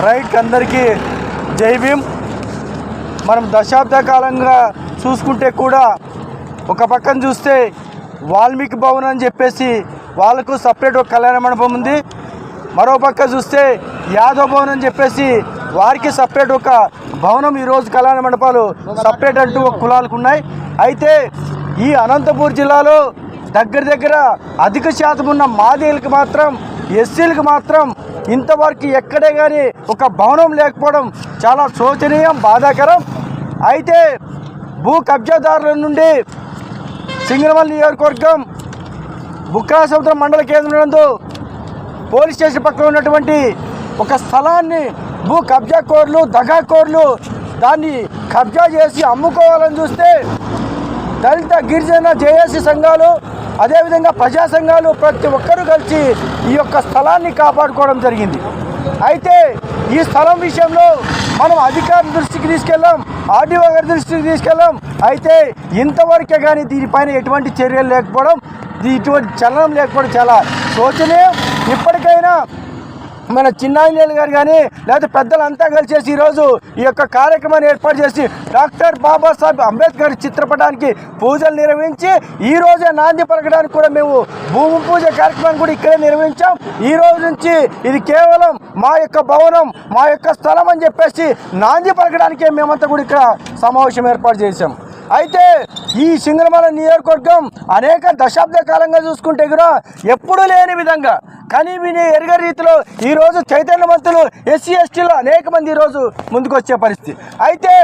Right అందరికీ జై భీమ్. మనం దశాబ్ద కాలంగా చూసుకుంటే కూడా ఒక పక్కన చూస్తే వాల్మీకి భవన్ అని చెప్పేసి వాళ్ళకు సపరేట్ ఒక కళ్యాణ మండపం ఉంది. మరో పక్క చూస్తే యాదవ్ భవన్ అని చెప్పేసి వారికి సపరేట్ ఒక భవనం ఈరోజు కళ్యాణ మండపాలు సపరేట్ అంటూ ఒక కులాలకు ఉన్నాయి. అయితే ఈ అనంతపూర్ జిల్లాలో దగ్గర దగ్గర అధిక శాతం ఉన్న మాదేలకు మాత్రం ఎస్సీలకు మాత్రం ఇంతవరకు ఎక్కడే కానీ ఒక భవనం లేకపోవడం చాలా శోచనీయం బాధాకరం. అయితే భూ కబ్జాదారుల నుండి సింగరమల్లి నియోజకవర్గం బుక్రా సముద్రం మండల కేంద్రంలో పోలీస్ స్టేషన్ పక్కన ఉన్నటువంటి ఒక స్థలాన్ని భూ కబ్జా కోర్లు దగాకోర్లు దాన్ని కబ్జా చేసి అమ్ముకోవాలని చూస్తే దళిత గిరిజన జేఏసీ సంఘాలు అదేవిధంగా ప్రజా సంఘాలు ప్రతి ఒక్కరూ కలిసి ఈ యొక్క స్థలాన్ని కాపాడుకోవడం జరిగింది. అయితే ఈ స్థలం విషయంలో మనం అధికారుల దృష్టికి తీసుకెళ్ళాం ఆర్డీఓ గారి దృష్టికి తీసుకెళ్ళాం. అయితే ఇంతవరకే కానీ దీనిపైన ఎటువంటి చర్యలు లేకపోవడం ఇటువంటి చలనం లేకపోవడం చాలా శోచనీయం. ఇప్పటికైనా మన చిన్నాంజనేయులు గారు కానీ లేకపోతే పెద్దలంతా కలిసేసి ఈరోజు ఈ యొక్క కార్యక్రమాన్ని ఏర్పాటు చేసి డాక్టర్ బాబాసాహెబ్ అంబేద్కర్ చిత్రపటానికి పూజలు నిర్వహించి ఈ రోజే నాంది పలకడానికి కూడా మేము భూమి పూజ కార్యక్రమాన్ని కూడా ఇక్కడే నిర్వహించాం. ఈ రోజు నుంచి ఇది కేవలం మా యొక్క భవనం మా యొక్క స్థలం అని చెప్పేసి నాంది పలకడానికే మేమంతా కూడా ఇక్కడ సమావేశం ఏర్పాటు చేశాం. అయితే ఈ సింగరమల నియోజకవర్గం అనేక దశాబ్ద కాలంగా చూసుకుంటే కూడా ఎప్పుడూ లేని విధంగా కానీ విని ఎరగ రీతిలో ఈరోజు చైతన్యవంతులు ఎస్సీ ఎస్టీలో అనేక మంది ఈరోజు ముందుకొచ్చే పరిస్థితి. అయితే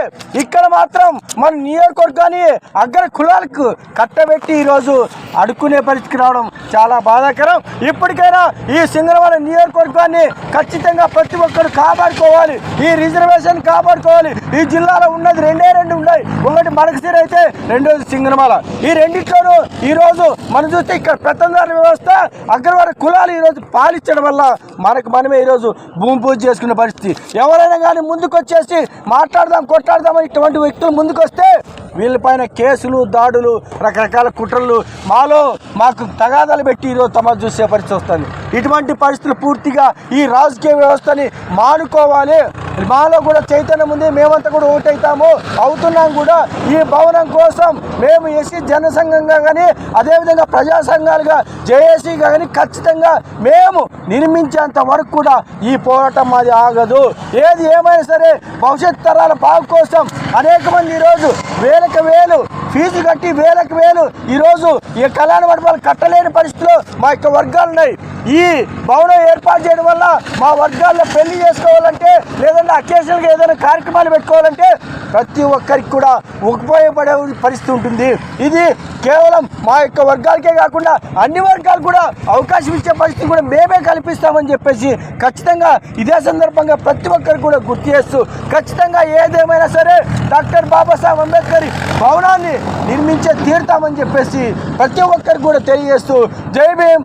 ఇక్కడ మాత్రం మన నియోజకవర్గాన్ని అగ్ర కులాలకు కట్టబెట్టి ఈరోజు అడుక్కునే పరిస్థితికి రావడం చాలా బాధాకరం. ఇప్పటికైనా ఈ సింగరమల నియోజకవర్గాన్ని ఖచ్చితంగా ప్రతి ఒక్కరు కాపాడుకోవాలి. ఈ రిజర్వేషన్ కాపాడుకోవాలి. ఈ జిల్లాలో ఉన్నది రెండే రెండు ఉన్నాయి. ఒకటి మనకసిరి అయితే రెండోది సింగనమాల. ఈ రెండిట్లోనూ ఈరోజు మనం చూస్తే ఇక్కడ పెత్తందారి వ్యవస్థ అగ్రవారి కులాలు ఈరోజు పాలించడం వల్ల మనకు మనమే ఈరోజు భూమి పూజ చేసుకునే పరిస్థితి. ఎవరైనా కానీ ముందుకొచ్చేసి మాట్లాడదాం కొట్లాడదామని ఇటువంటి వ్యక్తులు ముందుకొస్తే వీళ్ళపైన కేసులు దాడులు రకరకాల కుట్రలు మాలో మాకు తగాదాలు పెట్టి ఈరోజు తమ చూసే పరిస్థితి వస్తుంది. ఇటువంటి పరిస్థితులు పూర్తిగా ఈ రాజకీయ వ్యవస్థని మానుకోవాలి. మాలో కూడా చైతన్యం ఉంది మేమంతా కూడా ఓటైతాము అవుతున్నాం కూడా. ఈ భవనం కోసం మేము ఎస్సీ జనసంఘంగా కానీ అదేవిధంగా ప్రజా సంఘాలుగా జేఏసీగా కానీ ఖచ్చితంగా మేము నిర్మించేంత వరకు కూడా ఈ పోరాటం మాది ఆగదు. ఏది ఏమైనా సరే భవిష్యత్ తరాల బాగు కోసం అనేక మంది ఈరోజు వేలకు వేలు ఫీజు కట్టి వేలకు వేలు ఈరోజు ఈ కళ్యాణ మండపాలు కట్టలేని పరిస్థితిలో మా యొక్క వర్గాలు ఉన్నాయి ఈ భవనం ఏర్పాటు చేయడం వల్ల మా వర్గాల్లో పెళ్ళి చేసుకోవాలంటే లేదంటే అకేషనల్గా ఏదైనా కార్యక్రమాలు పెట్టుకోవాలంటే ప్రతి ఒక్కరికి కూడా ఉపయోగపడే పరిస్థితి ఉంటుంది. ఇది కేవలం మా యొక్క వర్గాలకే కాకుండా అన్ని వర్గాలు కూడా అవకాశం ఇచ్చే పరిస్థితి కూడా మేమే కల్పిస్తామని చెప్పేసి ఖచ్చితంగా ఇదే సందర్భంగా ప్రతి ఒక్కరు కూడా గుర్తు చేస్తూ ఖచ్చితంగా ఏదేమైనా సరే డాక్టర్ బాబాసాహెబ్ అంబేద్కర్ భవనాన్ని నిర్మించే తీరుతామని చెప్పేసి ప్రతి ఒక్కరికి కూడా తెలియజేస్తూ జై భీమ్